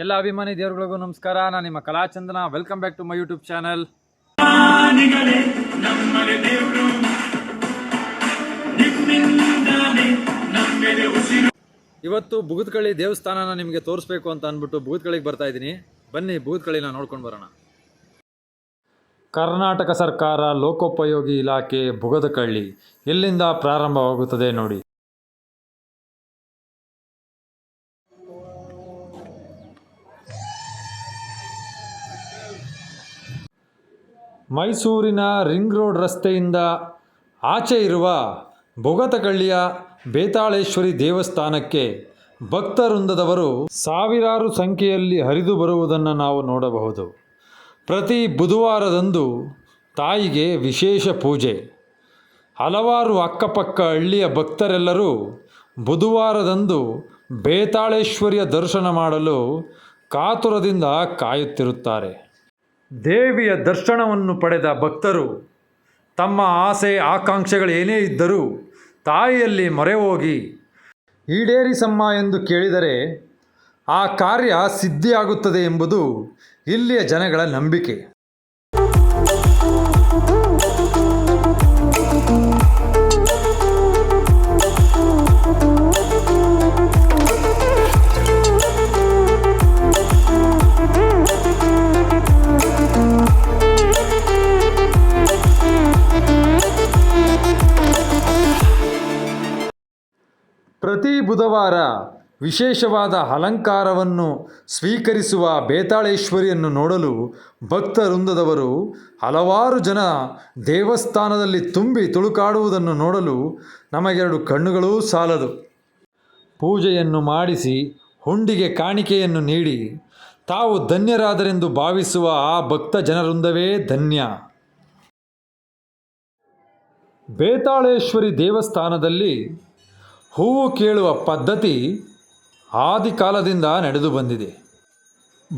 ಎಲ್ಲ ಅಭಿಮಾನಿ ದೇವರುಗಳಿಗೂ ನಮಸ್ಕಾರ. ನಾನು ನಿಮ್ಮ Kalachandana. Welcome back to my YouTube channel ಇವತ್ತು ಬುಗುತ್ಕಳ್ಳಿ ದೇವಸ್ಥಾನನ ನಿಮಗೆ ತೋರಿಸ್ಬೇಕು ಅಂತ ಅಂದ್ಬಿಟ್ಟು ಬುಗುತ್ಕಳ್ಳಿಗೆ ಬರ್ತಾ ಇದ್ದೀನಿ. ಬನ್ನಿ ಬುಗುತ್ಕಳ್ಳಿನ ನೋಡ್ಕೊಂಡು ಬರೋಣ. ಕರ್ನಾಟಕ ಸರ್ಕಾರ ಲೋಕೋಪಯೋಗಿ ಇಲಾಖೆ ಬುಗದಕಳ್ಳಿ. ಎಲ್ಲಿಂದ ಪ್ರಾರಂಭವಾಗುತ್ತದೆ ನೋಡಿ. ಮೈಸೂರಿನ ರಿಂಗ್ ರೋಡ್ ರಸ್ತೆಯಿಂದ ಆಚೆ ಇರುವ ಬೊಗತಕಳ್ಳಿಯ ಬೇತಾಳೇಶ್ವರಿ ದೇವಸ್ಥಾನಕ್ಕೆ ಭಕ್ತವೃಂದದವರು ಸಾವಿರಾರು ಸಂಖ್ಯೆಯಲ್ಲಿ ಹರಿದು ಬರುವುದನ್ನು ನಾವು ನೋಡಬಹುದು. ಪ್ರತಿ ಬುಧವಾರದಂದು ತಾಯಿಗೆ ವಿಶೇಷ ಪೂಜೆ. ಹಲವಾರು ಅಕ್ಕಪಕ್ಕ ಹಳ್ಳಿಯ ಭಕ್ತರೆಲ್ಲರೂ ಬುಧವಾರದಂದು ಬೇತಾಳೇಶ್ವರಿಯ ದರ್ಶನ ಮಾಡಲು ಕಾತುರದಿಂದ ಕಾಯುತ್ತಿರುತ್ತಾರೆ. ದೇವಿಯ ದರ್ಶನವನ್ನು ಪಡೆದ ಭಕ್ತರು ತಮ್ಮ ಆಸೆ ಆಕಾಂಕ್ಷೆಗಳೇನೇ ಇದ್ದರೂ ತಾಯಿಯಲ್ಲಿ ಮೊರೆ ಹೋಗಿ ಈಡೇರಿಸಮ್ಮ ಎಂದು ಕೇಳಿದರೆ ಆ ಕಾರ್ಯ ಸಿದ್ಧಿಯಾಗುತ್ತದೆ ಎಂಬುದು ಇಲ್ಲಿಯ ಜನಗಳ ನಂಬಿಕೆ. ಪ್ರತಿ ಬುಧವಾರ ವಿಶೇಷವಾದ ಅಲಂಕಾರವನ್ನು ಸ್ವೀಕರಿಸುವ ಬೇತಾಳೇಶ್ವರಿಯನ್ನು ನೋಡಲು ಭಕ್ತವೃಂದದವರು ಹಲವಾರು ಜನ ದೇವಸ್ಥಾನದಲ್ಲಿ ತುಂಬಿ ತುಳುಕಾಡುವುದನ್ನು ನೋಡಲು ನಮಗೆರಡು ಕಣ್ಣುಗಳೂ ಸಾಲದು. ಪೂಜೆಯನ್ನು ಮಾಡಿಸಿ ಹುಂಡಿಗೆ ಕಾಣಿಕೆಯನ್ನು ನೀಡಿ ತಾವು ಧನ್ಯರಾದರೆಂದು ಭಾವಿಸುವ ಆ ಭಕ್ತ ಜನವೃಂದವೇ ಧನ್ಯ. ಬೇತಾಳೇಶ್ವರಿ ದೇವಸ್ಥಾನದಲ್ಲಿ ಹೂವು ಕೇಳುವ ಪದ್ಧತಿ ಆದಿಕಾಲದಿಂದ ನಡೆದು ಬಂದಿದೆ.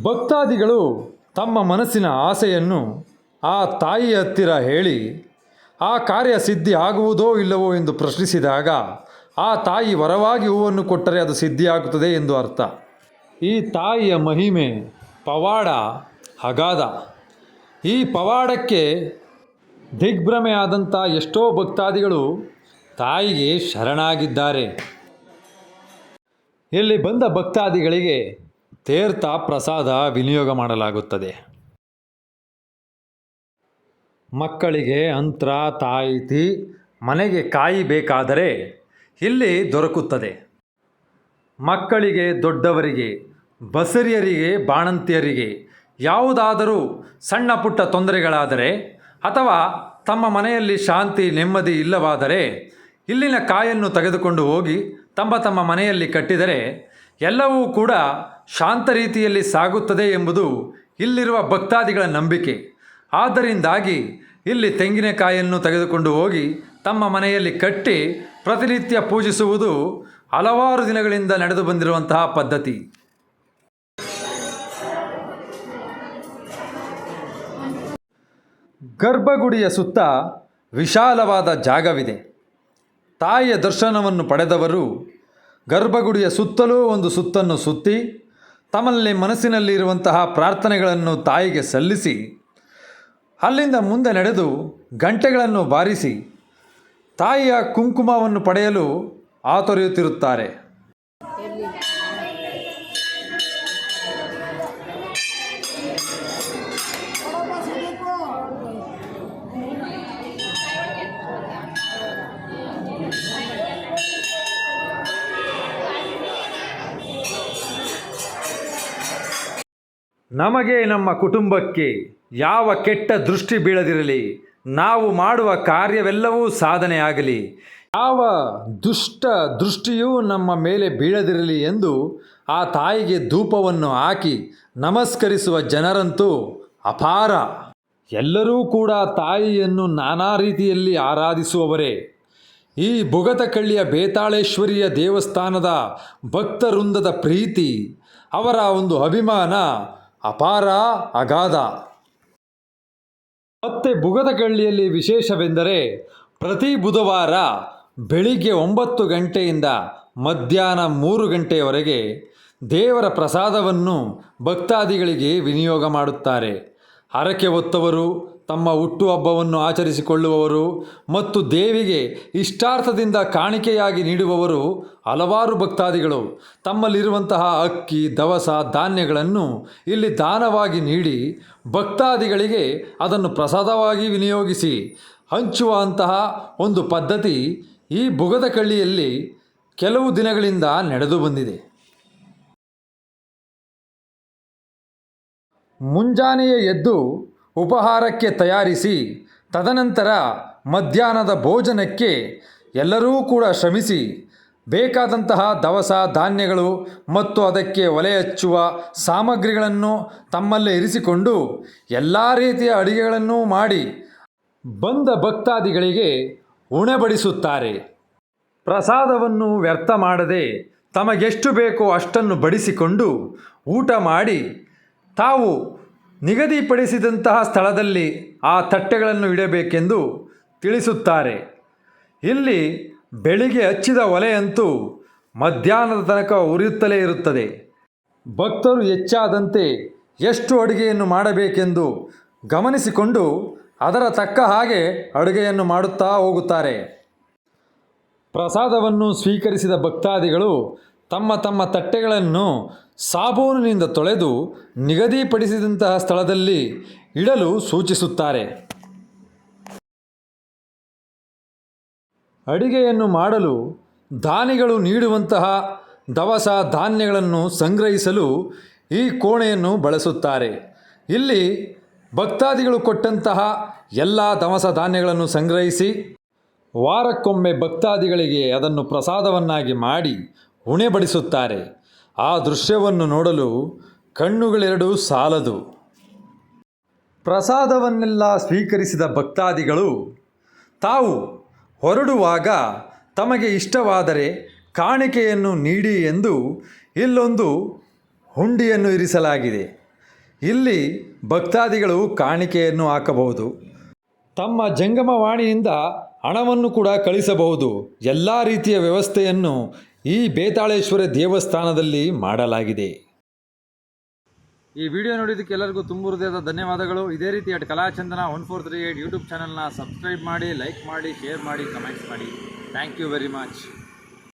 ಭಕ್ತಾದಿಗಳು ತಮ್ಮ ಮನಸ್ಸಿನ ಆಸೆಯನ್ನು ಆ ತಾಯಿ ಹತ್ತಿರ ಹೇಳಿ, ಆ ಕಾರ್ಯ ಸಿದ್ಧಿ ಆಗುವುದೋ ಇಲ್ಲವೋ ಎಂದು ಪ್ರಶ್ನಿಸಿದಾಗ, ಆ ತಾಯಿ ವರವಾಗಿ ಹೂವನ್ನು ಕೊಟ್ಟರೆ ಅದು ಸಿದ್ಧಿಯಾಗುತ್ತದೆ ಎಂದು ಅರ್ಥ. ಈ ತಾಯಿಯ ಮಹಿಮೆ ಪವಾಡ, ಅಗಾಧ. ಈ ಪವಾಡಕ್ಕೆ ದಿಗ್ಭ್ರಮೆ ಆದಂಥ ಎಷ್ಟೋ ಭಕ್ತಾದಿಗಳು ತಾಯಿಗೆ ಶರಣಾಗಿದ್ದಾರೆ. ಇಲ್ಲಿ ಬಂದ ಭಕ್ತಾದಿಗಳಿಗೆ ತೀರ್ಥ ಪ್ರಸಾದ ವಿನಿಯೋಗ ಮಾಡಲಾಗುತ್ತದೆ. ಮಕ್ಕಳಿಗೆ ಅಂತ್ರ, ತಾಯಿತಿ, ಮನೆಗೆ ಕಾಯಿ ಬೇಕಾದರೆ ಇಲ್ಲಿ ದೊರಕುತ್ತದೆ. ಮಕ್ಕಳಿಗೆ, ದೊಡ್ಡವರಿಗೆ, ಬಸರಿಯರಿಗೆ, ಬಾಣಂತಿಯರಿಗೆ ಯಾವುದಾದರೂ ಸಣ್ಣ ಪುಟ್ಟ ತೊಂದರೆಗಳಾದರೆ ಅಥವಾ ತಮ್ಮ ಮನೆಯಲ್ಲಿ ಶಾಂತಿ ನೆಮ್ಮದಿ ಇಲ್ಲವಾದರೆ ಇಲ್ಲಿನ ಕಾಯನ್ನು ತೆಗೆದುಕೊಂಡು ಹೋಗಿ ತಮ್ಮ ತಮ್ಮ ಮನೆಯಲ್ಲಿ ಕಟ್ಟಿದರೆ ಎಲ್ಲವೂ ಕೂಡ ಶಾಂತ ರೀತಿಯಲ್ಲಿ ಸಾಗುತ್ತದೆ ಎಂಬುದು ಇಲ್ಲಿರುವ ಭಕ್ತಾದಿಗಳ ನಂಬಿಕೆ. ಆದ್ದರಿಂದಾಗಿ ಇಲ್ಲಿ ತೆಂಗಿನಕಾಯನ್ನು ತೆಗೆದುಕೊಂಡು ಹೋಗಿ ತಮ್ಮ ಮನೆಯಲ್ಲಿ ಕಟ್ಟಿ ಪ್ರತಿನಿತ್ಯ ಪೂಜಿಸುವುದು ಹಲವಾರು ದಿನಗಳಿಂದ ನಡೆದು ಬಂದಿರುವಂತಹ ಪದ್ಧತಿ. ಗರ್ಭಗುಡಿಯ ಸುತ್ತ ವಿಶಾಲವಾದ ಜಾಗವಿದೆ. ತಾಯಿಯ ದರ್ಶನವನ್ನು ಪಡೆದವರು ಗರ್ಭಗುಡಿಯ ಸುತ್ತಲೂ ಒಂದು ಸುತ್ತನ್ನು ಸುತ್ತಿ ತಮ್ಮಲ್ಲಿ ಮನಸ್ಸಿನಲ್ಲಿ ಇರುವಂತಹ ಪ್ರಾರ್ಥನೆಗಳನ್ನು ತಾಯಿಗೆ ಸಲ್ಲಿಸಿ, ಅಲ್ಲಿಂದ ಮುಂದೆ ನಡೆದು ಗಂಟೆಗಳನ್ನು ಬಾರಿಸಿ ತಾಯಿಯ ಕುಂಕುಮವನ್ನು ಪಡೆಯಲು ಆತೊರೆಯುತ್ತಿರುತ್ತಾರೆ ನಮಗೆ ನಮ್ಮ ಕುಟುಂಬಕ್ಕೆ ಯಾವ ಕೆಟ್ಟ ದೃಷ್ಟಿ ಬೀಳದಿರಲಿ, ನಾವು ಮಾಡುವ ಕಾರ್ಯವೆಲ್ಲವೂ ಸಾಧನೆಯಾಗಲಿ ಯಾವ ದುಷ್ಟ ದೃಷ್ಟಿಯೂ ನಮ್ಮ ಮೇಲೆ ಬೀಳದಿರಲಿ ಎಂದು ಆ ತಾಯಿಗೆ ಧೂಪವನ್ನು ಹಾಕಿ ನಮಸ್ಕರಿಸುವ ಜನರಂತೂ ಅಪಾರ. ಎಲ್ಲರೂ ಕೂಡ ತಾಯಿಯನ್ನು ನಾನಾ ರೀತಿಯಲ್ಲಿ ಆರಾಧಿಸುವವರೇ. ಈ ಬುಗತಕಳ್ಳಿಯ ಬೇತಾಳೇಶ್ವರಿಯ ದೇವಸ್ಥಾನದ ಭಕ್ತವೃಂದದ ಪ್ರೀತಿ, ಅವರ ಒಂದು ಅಭಿಮಾನ ಅಪಾರ ಅಗಾಧ. ಮತ್ತೆ ಬುಗದಕಳ್ಳಿಯಲ್ಲಿ ವಿಶೇಷವೆಂದರೆ ಪ್ರತಿ ಬುಧವಾರ ಬೆಳಿಗ್ಗೆ ಒಂಬತ್ತು ಗಂಟೆಯಿಂದ ಮಧ್ಯಾಹ್ನ ಮೂರು ಗಂಟೆಯವರೆಗೆ ದೇವರ ಪ್ರಸಾದವನ್ನು ಭಕ್ತಾದಿಗಳಿಗೆ ವಿನಿಯೋಗ ಮಾಡುತ್ತಾರೆ. ಹರಕೆ ಹೊತ್ತವರು ತಮ್ಮ ಹುಟ್ಟುಹಬ್ಬವನ್ನು ಆಚರಿಸಿಕೊಳ್ಳುವವರು ಮತ್ತು ದೇವಿಗೆ ಇಷ್ಟಾರ್ಥದಿಂದ ಕಾಣಿಕೆಯಾಗಿ ನೀಡುವವರು ಹಲವಾರು ಭಕ್ತಾದಿಗಳು. ತಮ್ಮಲ್ಲಿರುವಂತಹ ಅಕ್ಕಿ, ದವಸ, ಧಾನ್ಯಗಳನ್ನು ಇಲ್ಲಿ ದಾನವಾಗಿ ನೀಡಿ ಭಕ್ತಾದಿಗಳಿಗೆ ಅದನ್ನು ಪ್ರಸಾದವಾಗಿ ವಿನಿಯೋಗಿಸಿ ಹಂಚುವಂತಹ ಒಂದು ಪದ್ಧತಿ ಈ ಬುಗದಕಳ್ಳಿಯಲ್ಲಿ ಕೆಲವು ದಿನಗಳಿಂದ ನಡೆದು ಬಂದಿದೆ. ಮುಂಜಾನೆಯೇ ಎದ್ದು ಉಪಹಾರಕ್ಕೆ ತಯಾರಿಸಿ, ತದನಂತರ ಮಧ್ಯಾಹ್ನದ ಭೋಜನಕ್ಕೆ ಎಲ್ಲರೂ ಕೂಡ ಶ್ರಮಿಸಿ, ಬೇಕಾದಂತಹ ದವಸ ಧಾನ್ಯಗಳು ಮತ್ತು ಅದಕ್ಕೆ ಒಲೆ ಹಚ್ಚುವ ಸಾಮಗ್ರಿಗಳನ್ನು ತಮ್ಮಲ್ಲೇ ಇರಿಸಿಕೊಂಡು ಎಲ್ಲ ರೀತಿಯ ಅಡಿಗೆಗಳನ್ನು ಮಾಡಿ ಬಂದ ಭಕ್ತಾದಿಗಳಿಗೆ ಉಣಬಡಿಸುತ್ತಾರೆ. ಪ್ರಸಾದವನ್ನು ವ್ಯರ್ಥ ಮಾಡದೆ ತಮಗೆಷ್ಟು ಬೇಕೋ ಅಷ್ಟನ್ನು ಬಡಿಸಿಕೊಂಡು ಊಟ ಮಾಡಿ ತಾವು ನಿಗದಿಪಡಿಸಿದಂತಹ ಸ್ಥಳದಲ್ಲಿ ಆ ತಟ್ಟೆಗಳನ್ನು ಇಡಬೇಕೆಂದು ತಿಳಿಸುತ್ತಾರೆ. ಇಲ್ಲಿ ಬೆಳಿಗ್ಗೆ ಹಚ್ಚಿದ ಒಲೆಯಂತೂ ಮಧ್ಯಾಹ್ನದ ತನಕ ಉರಿಯುತ್ತಲೇ ಇರುತ್ತದೆ. ಭಕ್ತರು ಹೆಚ್ಚಾದಂತೆ ಎಷ್ಟು ಅಡುಗೆಯನ್ನು ಮಾಡಬೇಕೆಂದು ಗಮನಿಸಿಕೊಂಡು ಅದರ ತಕ್ಕ ಹಾಗೆ ಅಡುಗೆಯನ್ನು ಮಾಡುತ್ತಾ ಹೋಗುತ್ತಾರೆ. ಪ್ರಸಾದವನ್ನು ಸ್ವೀಕರಿಸಿದ ಭಕ್ತಾದಿಗಳು ತಮ್ಮ ತಮ್ಮ ತಟ್ಟೆಗಳನ್ನು ಸಾಬೂನಿನಿಂದ ತೊಳೆದು ನಿಗದಿಪಡಿಸಿದಂತಹ ಸ್ಥಳದಲ್ಲಿ ಇಡಲು ಸೂಚಿಸುತ್ತಾರೆ. ಅಡಿಗೆಯನ್ನು ಮಾಡಲು ದಾನಿಗಳು ನೀಡುವಂತಹ ದವಸ ಧಾನ್ಯಗಳನ್ನು ಸಂಗ್ರಹಿಸಲು ಈ ಕೋಣೆಯನ್ನು ಬಳಸುತ್ತಾರೆ. ಇಲ್ಲಿ ಭಕ್ತಾದಿಗಳು ಕೊಟ್ಟಂತಹ ಎಲ್ಲ ದವಸ ಧಾನ್ಯಗಳನ್ನು ಸಂಗ್ರಹಿಸಿ, ವಾರಕ್ಕೊಮ್ಮೆ ಭಕ್ತಾದಿಗಳಿಗೆ ಅದನ್ನು ಪ್ರಸಾದವನ್ನಾಗಿ ಮಾಡಿ ಉಣೆಬಡಿಸುತ್ತಾರೆ. ಆ ದೃಶ್ಯವನ್ನು ನೋಡಲು ಕಣ್ಣುಗಳೆರಡೂ ಸಾಲದು. ಪ್ರಸಾದವನ್ನೆಲ್ಲ ಸ್ವೀಕರಿಸಿದ ಭಕ್ತಾದಿಗಳು ತಾವು ಹೊರಡುವಾಗ ತಮಗೆ ಇಷ್ಟವಾದರೆ ಕಾಣಿಕೆಯನ್ನು ನೀಡಿ ಎಂದು ಇಲ್ಲೊಂದು ಹುಂಡಿಯನ್ನು ಇರಿಸಲಾಗಿದೆ. ಇಲ್ಲಿ ಭಕ್ತಾದಿಗಳು ಕಾಣಿಕೆಯನ್ನು ಹಾಕಬಹುದು. ತಮ್ಮ ಜಂಗಮವಾಣಿಯಿಂದ ಹಣವನ್ನು ಕೂಡ ಕಳಿಸಬಹುದು. ಎಲ್ಲ ರೀತಿಯ ವ್ಯವಸ್ಥೆಯನ್ನು ಈ ಬೇತಾಳೇಶ್ವರ ದೇವಸ್ಥಾನದಲ್ಲಿ ಮಾಡಲಾಗಿದೆ. ಈ ವಿಡಿಯೋ ನೋಡಿದ್ದಕ್ಕೆ ಎಲ್ಲರಿಗೂ ತುಂಬ ಹೃದಯದ ಧನ್ಯವಾದಗಳು. ಇದೇ ರೀತಿ at Kalachandana one four three eight YouTube ಚಾನಲ್ನ ಸಬ್ಸ್ಕ್ರೈಬ್ ಮಾಡಿ ಲೈಕ್ ಮಾಡಿ ಶೇರ್ ಮಾಡಿ ಕಮೆಂಟ್ಸ್ ಮಾಡಿ. Thank you very much